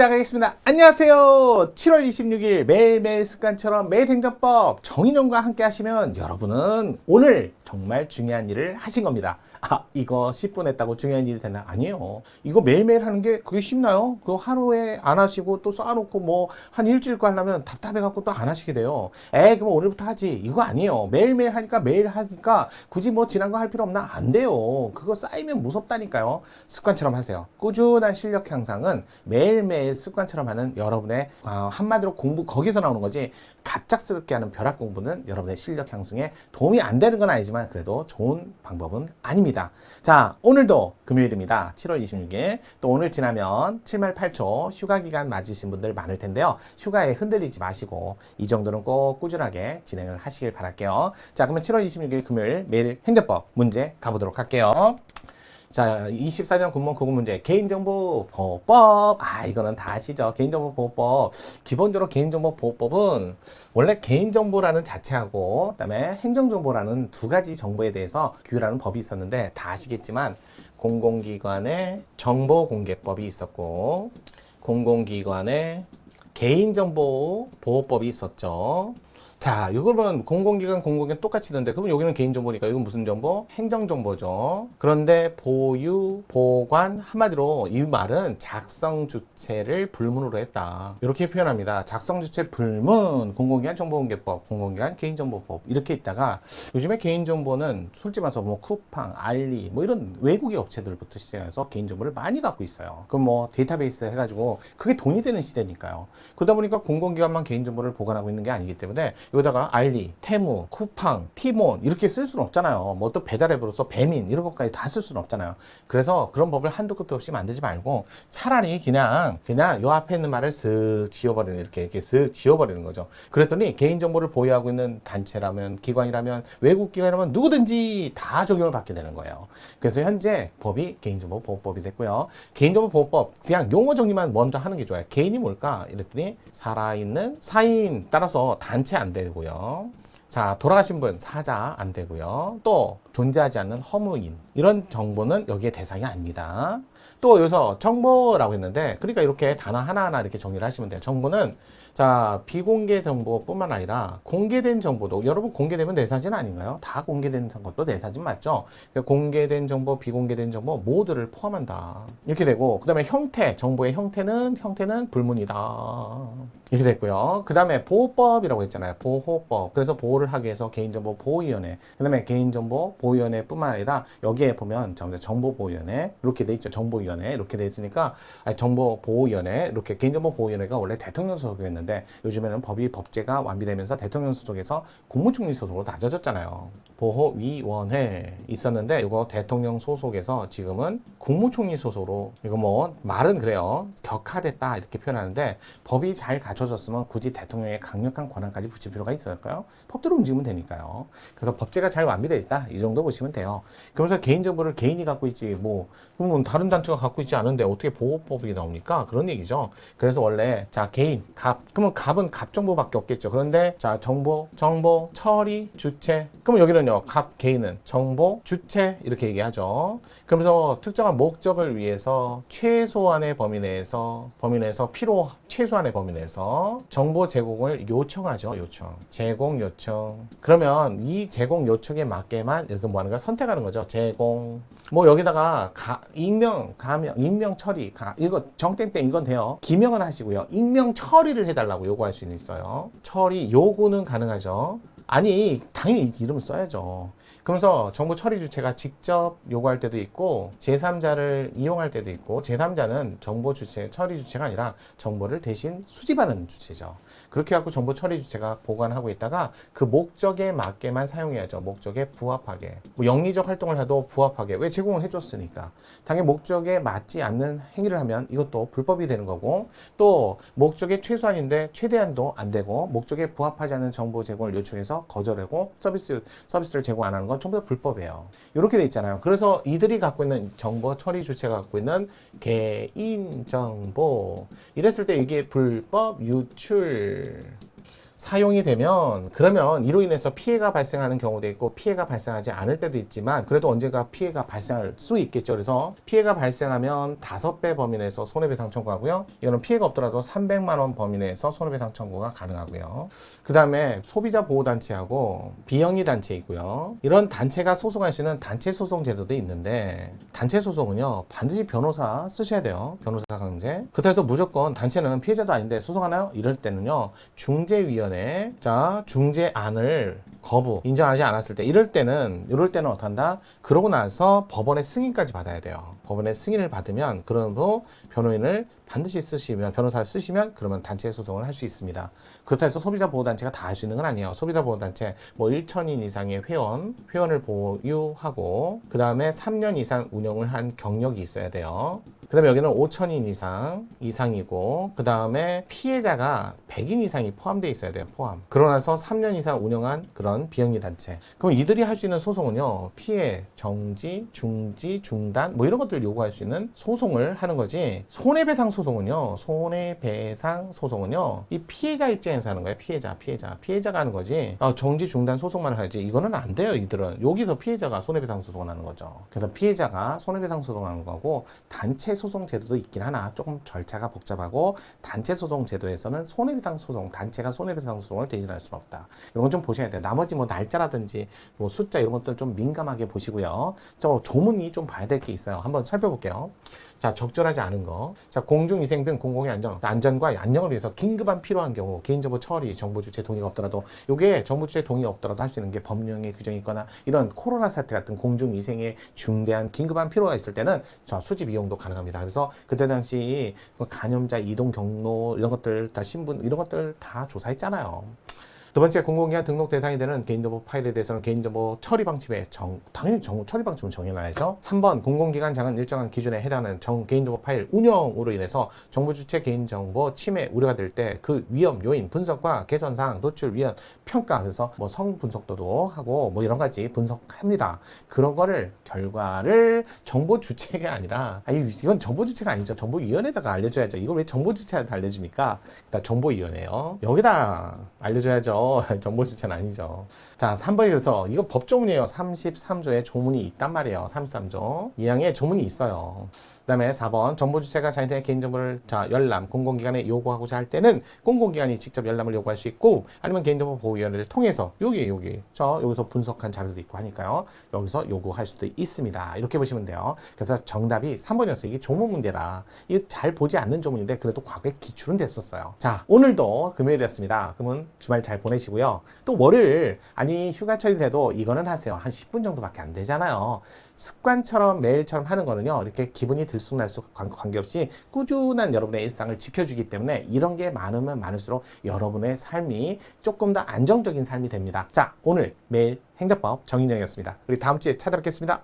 시작하겠습니다. 안녕하세요. 7월 26일 매일매일 습관처럼 매일 행정법 정인용과 함께 하시면 여러분은 오늘 정말 중요한 일을 하신 겁니다. 아, 이거 10분 했다고 중요한 일이 되나? 아니에요. 이거 매일매일 하는 게 그게 쉽나요? 그거 하루에 안 하시고 또 쌓아놓고 뭐 한 일주일 거 하려면 답답해갖고 또 안 하시게 돼요. 에이, 그럼 오늘부터 하지. 이거 아니에요. 매일매일 하니까 매일 하니까 굳이 뭐 지난 거 할 필요 없나? 안 돼요. 그거 쌓이면 무섭다니까요. 습관처럼 하세요. 꾸준한 실력 향상은 매일매일 습관처럼 하는 여러분의 아, 한마디로 공부 거기서 나오는 거지 갑작스럽게 하는 벼락 공부는 여러분의 실력 향상에 도움이 안 되는 건 아니지만 그래도 좋은 방법은 아닙니다. 자, 오늘도 금요일입니다. 7월 26일. 또 오늘 지나면 7말 8초 휴가 기간 맞으신 분들 많을 텐데요. 휴가에 흔들리지 마시고 이 정도는 꼭 꾸준하게 진행을 하시길 바랄게요. 자, 그러면 7월 26일 금요일 매일 행정법 문제 가보도록 할게요. 자, 24년 군무 구급 문제 개인정보 보호법. 아, 이거는 다 아시죠? 개인정보 보호법. 기본적으로 개인정보 보호법은 원래 개인정보라는 자체하고 그다음에 행정정보라는 두 가지 정보에 대해서 규율하는 법이 있었는데 다 아시겠지만 공공기관의 정보공개법이 있었고 공공기관의 개인정보 보호법이 있었죠. 자, 이거는 공공기관, 공공기관 똑같이 있는데, 그러면 여기는 개인정보니까 이건 무슨 정보? 행정정보죠. 그런데 보유, 보관, 한마디로 이 말은 작성 주체를 불문으로 했다. 이렇게 표현합니다. 작성 주체 불문, 공공기관 정보공개법, 공공기관 개인정보법 이렇게 있다가 요즘에 개인정보는 솔직히 말해서 뭐 쿠팡, 알리 뭐 이런 외국의 업체들부터 시작해서 개인정보를 많이 갖고 있어요. 그럼 뭐 데이터베이스 해가지고 그게 돈이 되는 시대니까요. 그러다 보니까 공공기관만 개인정보를 보관하고 있는 게 아니기 때문에 여기다가 알리, 테무, 쿠팡, 티몬 이렇게 쓸 수는 없잖아요. 뭐 또 배달 앱으로서 배민 이런 것까지 다 쓸 수는 없잖아요. 그래서 그런 법을 한도 끝도 없이 만들지 말고 차라리 그냥 그냥 요 앞에 있는 말을 쓱 지워버리는 이렇게 이렇게 쓱 지워버리는 거죠. 그랬더니 개인정보를 보유하고 있는 단체라면 기관이라면 외국 기관이라면 누구든지 다 적용을 받게 되는 거예요. 그래서 현재 법이 개인정보 보호법이 됐고요. 개인정보 보호법 그냥 용어 정리만 먼저 하는 게 좋아요. 개인이 뭘까? 이랬더니 살아있는 사인 따라서 단체 안 되고요. 자, 돌아가신 분 사자 안 되고요. 또 존재하지 않는 허무인 이런 정보는 여기에 대상이 아닙니다. 또 여기서 정보라고 했는데 그러니까 이렇게 단어 하나하나 이렇게 정리를 하시면 돼요. 정보는 자, 비공개 정보뿐만 아니라 공개된 정보도 여러분 공개되면 내 사진 아닌가요? 다 공개된 것도 내 사진 맞죠? 그러니까 공개된 정보, 비공개된 정보 모두를 포함한다. 이렇게 되고 그다음에 형태, 정보의 형태는 형태는 불문이다. 이렇게 됐고요. 그다음에 보호법이라고 했잖아요. 보호법. 그래서 보호를 하기 위해서 개인정보 보호위원회. 그다음에 개인정보 보호위원회뿐만 아니라 여기에 보면 정보 보호위원회 이렇게 돼 있죠. 정보위원회 이렇게 돼 있으니까 아니, 정보 보호위원회 이렇게 개인정보 보호위원회가 원래 대통령 소속이었는데 요즘에는 법이 법제가 완비되면서 대통령 소속에서 국무총리 소속으로 낮아졌잖아요. 보호위원회 있었는데 이거 대통령 소속에서 지금은 국무총리 소속으로 이거 뭐 말은 그래요. 격화됐다 이렇게 표현하는데 법이 잘 갖춰졌으면 굳이 대통령의 강력한 권한까지 붙일 필요가 있을까요? 법대로 움직이면 되니까요. 그래서 법제가 잘 완비되어 있다 이 정도 보시면 돼요. 그러면서 개인정보를 개인이 갖고 있지 뭐 그러면 다른 단체가 갖고 있지 않은데 어떻게 보호법이 나옵니까? 그런 얘기죠. 그래서 원래 자 개인 갑 그러면 갑은 갑 정보밖에 없겠죠. 그런데 자 정보 정보 처리 주체 그러면 여기는요 갑 개인은 정보 주체 이렇게 얘기하죠. 그러면서 특정한 목적을 위해서 최소한의 범위 내에서 범위 내에서 필요 최소한의 범위 내에서 정보 제공을 요청하죠. 요청 제공 요청 그러면 이 제공 요청에 맞게만 이렇게 뭐 하는 거 선택하는 거죠. 제공 뭐 여기다가 가, 익명, 가명, 익명 처리, 가, 이거 정땡땡 이건 돼요. 기명은 하시고요. 익명 처리를 해달라고 요구할 수는 있어요. 처리 요구는 가능하죠. 아니 당연히 이름을 써야죠. 그러면서 정보 처리 주체가 직접 요구할 때도 있고 제3자를 이용할 때도 있고 제3자는 정보 주체 처리 주체가 아니라 정보를 대신 수집하는 주체죠. 그렇게 갖고 정보 처리 주체가 보관하고 있다가 그 목적에 맞게만 사용해야죠. 목적에 부합하게. 뭐 영리적 활동을 해도 부합하게. 왜 제공을 해줬으니까. 당연히 목적에 맞지 않는 행위를 하면 이것도 불법이 되는 거고 또 목적의 최소한인데 최대한도 안 되고 목적에 부합하지 않는 정보 제공을 요청해서 거절하고 서비스 서비스를 제공 안 하는 건 전부 다 불법이에요. 이렇게 돼 있잖아요. 그래서 이들이 갖고 있는 정보 처리 주체가 갖고 있는 개인 정보 이랬을 때 이게 불법 유출 사용이 되면 그러면 이로 인해서 피해가 발생하는 경우도 있고 피해가 발생하지 않을 때도 있지만 그래도 언젠가 피해가 발생할 수 있겠죠. 그래서 피해가 발생하면 다섯 배 범위 내에서 손해배상 청구하고요. 이거는 피해가 없더라도 300만 원 범위 내에서 손해배상 청구가 가능하고요. 그 다음에 소비자 보호 단체하고 비영리 단체 있고요. 이런 단체가 소송할 수 있는 단체 소송 제도도 있는데 단체 소송은요 반드시 변호사 쓰셔야 돼요. 변호사 강제. 해서 무조건 단체는 피해자도 아닌데 소송하나요? 이럴 때는요 중재위원 회 자 중재안을 거부 인정하지 않았을 때 이럴 때는 이럴 때는 어떤다? 그러고 나서 법원의 승인까지 받아야 돼요. 법원의 승인을 받으면 그러고 변호인을 반드시 쓰시면 변호사를 쓰시면 그러면 단체 소송을 할 수 있습니다. 그렇다 해서 소비자 보호 단체가 다 할 수 있는 건 아니에요. 소비자 보호 단체 뭐 1천인 이상의 회원 회원을 보유하고 그 다음에 3년 이상 운영을 한 경력이 있어야 돼요. 그 다음에 여기는 5천인 이상 이상이고 그 다음에 피해자가 100인 이상이 포함되어 있어야 돼요. 포함. 그러고 나서 3년 이상 운영한 그런 비영리 단체. 그럼 이들이 할 수 있는 소송은요. 피해, 정지, 중지, 중단 뭐 이런 것들을 요구할 수 있는 소송을 하는 거지. 손해배상 소송은요. 손해배상 소송은요. 이 피해자 입장에서 하는 거예요. 피해자, 피해자. 피해자가 하는 거지. 어, 정지, 중단 소송만 하지. 이거는 안 돼요. 이들은. 여기서 피해자가 손해배상 소송을 하는 거죠. 그래서 피해자가 손해배상 소송하는 거고 단체 소송 제도도 있긴 하나 조금 절차가 복잡하고 단체 소송 제도에서는 손해배상 소송, 단체가 손해배상 소송을 대신할 수는 없다. 이런 건 좀 보셔야 돼요. 나머지 뭐 날짜라든지 뭐 숫자 이런 것들 좀 민감하게 보시고요. 저 조문이 좀 봐야 될 게 있어요. 한번 살펴볼게요. 자, 적절하지 않은 거. 자, 공중위생 등 공공의 안전, 안전과 안녕을 위해서 긴급한 필요한 경우 개인정보 처리, 정보 주체 동의가 없더라도 요게 정보 주체 동의 없더라도 할 수 있는 게 법령의 규정이 있거나 이런 코로나 사태 같은 공중위생에 중대한 긴급한 필요가 있을 때는 저 수집 이용도 가능합니다. 그래서 그때 당시 그 감염자 이동 경로 이런 것들 다 신분 이런 것들 다 조사했잖아요. 두 번째 공공기관 등록 대상이 되는 개인정보 파일에 대해서는 개인정보 처리 방침에 정, 당연히 정, 처리 방침을 정해놔야죠. 3번 공공기관 장은 일정한 기준에 해당하는 정, 개인정보 파일 운영으로 인해서 정보 주체 개인정보 침해 우려가 될 때 그 위험 요인 분석과 개선 사항 노출 위험 평가 그래서 뭐 성 분석도도 하고 뭐 이런 가지 분석합니다. 그런 거를 결과를 정보 주체가 아니라 아니 이건 정보 주체가 아니죠. 정보위원회에다가 알려줘야죠. 이걸 왜 정보 주체한테 알려줍니까? 일단 정보위원회요. 여기다 알려줘야죠. 정보 주체는 아니죠. 자, 3번에서 이거 법조문이에요. 33조에 조문이 있단 말이에요. 33조. 이 항에 조문이 있어요. 그 다음에 4번 정보 주체가 자신의 개인정보를 자 열람 공공기관에 요구하고자 할 때는 공공기관이 직접 열람을 요구할 수 있고 아니면 개인정보 보호위원회를 통해서 여기 여기 저 여기서 분석한 자료도 있고 하니까요 여기서 요구할 수도 있습니다 이렇게 보시면 돼요 그래서 정답이 3번이었어요 이게 조문 문제라 이거 잘 보지 않는 조문인데 그래도 과거에 기출은 됐었어요 자 오늘도 금요일이었습니다 그러면 주말 잘 보내 시고요. 또 월요일 아니 휴가철이 돼도 이거는 하세요. 한 10분 정도밖에 안 되잖아요. 습관처럼 매일처럼 하는 거는요 이렇게 기분이 들쑥날쑥 관- 관계없이 꾸준한 여러분의 일상을 지켜주기 때문에 이런 게 많으면 많을수록 여러분의 삶이 조금 더 안정적인 삶이 됩니다. 자 오늘 매일 행정법 정인영이었습니다. 우리 다음 주에 찾아뵙겠습니다